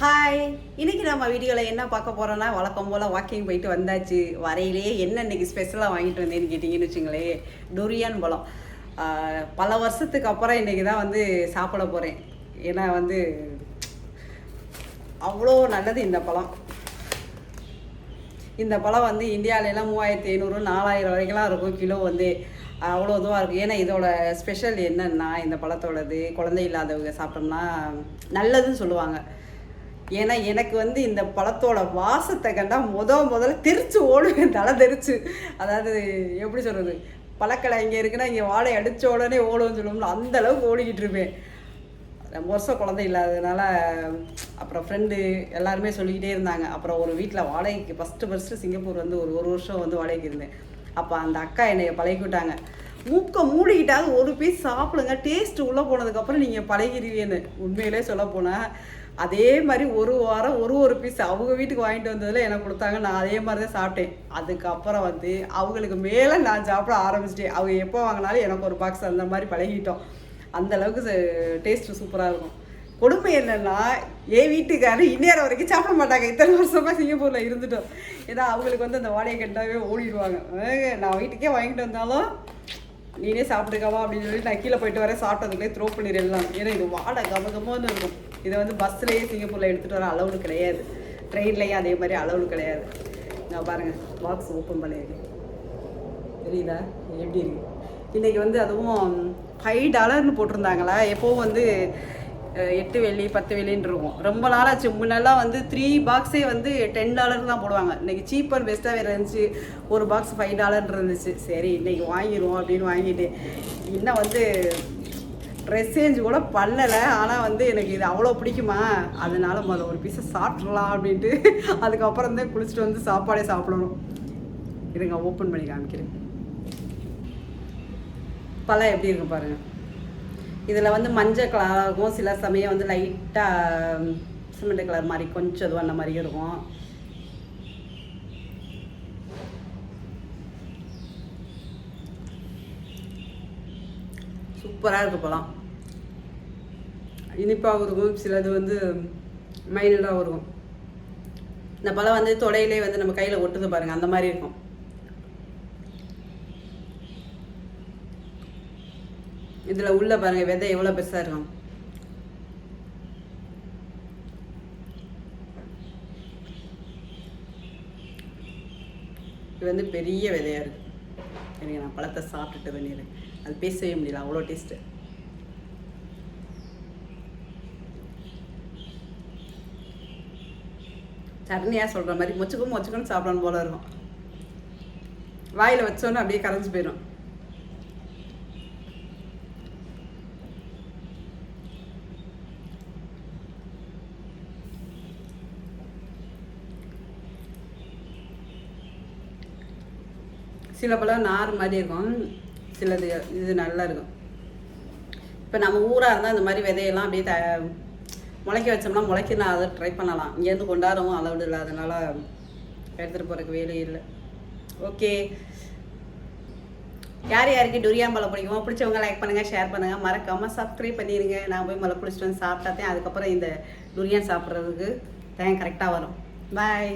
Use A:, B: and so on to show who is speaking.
A: Hi இன்னைக்கு நம்ம வீடியோவில் என்ன பார்க்க போகிறோன்னா வழக்கம் போல் வாக்கிங் போயிட்டு வந்தாச்சு. வரையிலேயே என்ன இன்னைக்கு ஸ்பெஷலாக வாங்கிட்டு வந்தேன்னு கேட்டிங்கன்னு வச்சுங்களேன். டொரியான் பழம். பல வருஷத்துக்கு அப்புறம் இன்னைக்கு தான் வந்து சாப்பிட போகிறேன் ஏன்னா வந்து அவ்வளோ நல்லது இந்த பழம். இந்த பழம் வந்து இந்தியாவிலலாம் மூவாயிரத்தி ஐநூறு நாலாயிரம் வரைக்கும்லாம் இருக்கும். கிலோ வந்து அவ்வளோ இதுவாக இருக்கும். ஏன்னா இதோட ஸ்பெஷல் என்னென்னா இந்த பழத்தோடது குழந்தை இல்லாதவங்க சாப்பிட்டோம்னா நல்லதுன்னு சொல்லுவாங்க. ஏன்னா எனக்கு வந்து இந்த பழத்தோட வாசத்தை கண்டா முத முதல்ல தெரிச்சு ஓடுவேன் தலை தெரிச்சு. அதாவது எப்படி சொல்கிறது பழக்கடை இங்கே இருக்குன்னா இங்கே வாழை அடித்த உடனே ஓடுன்னு சொல்லுவோம்ல அந்த அளவுக்கு ஓடிக்கிட்டு இருப்பேன். ரொம்ப வருஷம் குழந்தை இல்லாததுனால அப்புறம் ஃப்ரெண்டு எல்லாருமே சொல்லிக்கிட்டே இருந்தாங்க. அப்புறம் ஒரு வீட்டில் வாடகைக்கு ஃபஸ்ட்டு ஃபஸ்ட்டு சிங்கப்பூர் வந்து ஒரு ஒரு வருஷம் வந்து வாடகைக்கு இருந்தேன். அப்போ அந்த அக்கா என்னை பழகி விட்டாங்க மூக்க மூடிக்கிட்டாவது ஒரு பீஸ் சாப்பிடுங்க. டேஸ்ட் உள்ளே போனதுக்கப்புறம் நீங்கள் பழகிடுவீன்னு உண்மையிலே சொல்ல போனால் அதே மாதிரி ஒரு வாரம் ஒரு ஒரு பீஸ் அவங்க வீட்டுக்கு வாங்கிட்டு வந்ததில் எனக்கு கொடுத்தாங்க. நான் அதே மாதிரி தான் சாப்பிட்டேன். அதுக்கப்புறம் வந்து அவங்களுக்கு மேலே நான் சாப்பிட ஆரம்பிச்சிட்டேன். அவங்க எப்போ வாங்கினாலும் எனக்கு ஒரு பாக்ஸ் அந்த மாதிரி பழகிட்டோம். அந்த அளவுக்கு டேஸ்ட் சூப்பராக இருக்கும். கொடுமை என்னன்னா என் வீட்டுக்காரர் இந்நேரம் வரைக்கும் சாப்பிட மாட்டாங்க. இத்தனை வருஷமாக சிங்கப்பூரில் இருந்துட்டோம். ஏன்னா அவங்களுக்கு வந்து அந்த வாடகை கண்டாவே ஓடிடுவாங்க. நான் வீட்டுக்கே வாங்கிட்டு வந்தாலும் நீனே சாப்பிட்டுக்கவா அப்படின்னு சொல்லி நான் கீழே போயிட்டு வரேன். சாப்பிட்டதுக்குள்ளே த்ரோ பண்ணிடலாம் ஏன்னா இது வாடகை கமகமாக இருக்கும். இதை வந்து பஸ்லேயே சிங்கப்பூரில் எடுத்துகிட்டு வர அளவுடு கிடையாது. ட்ரெயின்லேயே அதே மாதிரி அளவுடு கிடையாது. நான் பாருங்கள் பாக்ஸ் ஓப்பன் பண்ணியிருக்கேன் தெரியுதா? எப்படி இருக்கு? இன்றைக்கி வந்து அதுவும் ஃபைவ் டாலர்னு போட்டிருந்தாங்களா? எப்போவும் வந்து எட்டு வெள்ளி பத்து வெள்ளின்னு இருக்கும். ரொம்ப நாளாச்சு முன்னெல்லாம் வந்து த்ரீ பாக்ஸே வந்து டென் டாலர் தான் போடுவாங்க. இன்னைக்கு சீப்பர் பெஸ்ட்டாக வேறு இருந்துச்சு. ஒரு பாக்ஸ் ஃபைவ் டாலர் இருந்துச்சு. சரி இன்றைக்கி வாங்கிடுவோம் அப்படின்னு வாங்கிட்டு. இன்னும் வந்து ட்ரெஸ் சேஞ்ச் கூட பண்ணலை. ஆனால் வந்து எனக்கு இது அவ்வளோ பிடிக்குமா? அதனால முதல்ல ஒரு பீஸை சாப்பிட்றலாம் அப்படின்ட்டு. அதுக்கப்புறம் தான் குளிச்சுட்டு வந்து சாப்பாடே சாப்பிடணும். இருங்க ஓப்பன் பண்ணி காமிக்கிறேன். பழம் எப்படி இருக்கு பாருங்கள் இதில் வந்து மஞ்சள் கலராக சில சமயம் வந்து லைட்டாக சிமெண்ட் கலர் மாதிரி கொஞ்சம் இதுவும் அந்த மாதிரி இருக்கும். சூப்பராக இருக்கு பழம் இனிப்பாகவும் இருக்கும் சிலது வந்து மைல்டாகவும் இருக்கும். இந்த பழம் வந்து தொடையிலே வந்து நம்ம கையில் ஒட்டுது பாருங்கள் அந்த மாதிரி இருக்கும். இதில் உள்ளே பாருங்கள் விதை எவ்வளோ பெருசாக இருக்கும். இது வந்து பெரிய விதையா இருக்கு. எனக்கு நான் பழத்தை சாப்பிட்டுட்டு பண்ணிடுறேன். அது பேசவே முடியல அவ்வளோ டேஸ்ட்டு சட்னியாக சொல்கிற மாதிரி மொச்சுக்கும் மொச்சுக்கும் சாப்பிடணும் போல இருக்கும். வாயில் வச்சோன்னே அப்படியே கரைஞ்சு போயிடும் சில பழம் நார் மாதிரி இருக்கும். சிலது இது நல்லா இருக்கும். இப்போ நம்ம ஊராக இருந்தால் இந்த மாதிரி விதையெல்லாம் அப்படியே த முளைக்க வச்சோம்னா முளைக்க நான் அதை ட்ரை பண்ணலாம். இங்கேருந்து கொண்டாடவும் அளவு இல்லை. அதனால் எடுத்துகிட்டு போகிறதுக்கு வேலையே இல்லை. ஓகே யார் யாருக்கு டொரியான் மலை பிடிக்குமோ பிடிச்சவங்க லைக் பண்ணுங்கள் ஷேர் பண்ணுங்கள் மறக்காமல் சப்ஸ்கிரைப் பண்ணிடுங்க நான் போய் மலை பிடிச்சிட்டு வந்து சாப்பிட்டாத்தேன். அதுக்கப்புறம் இந்த டொரியான் சாப்பிட்றதுக்கு டைம் கரெக்டாக வரும். பாய்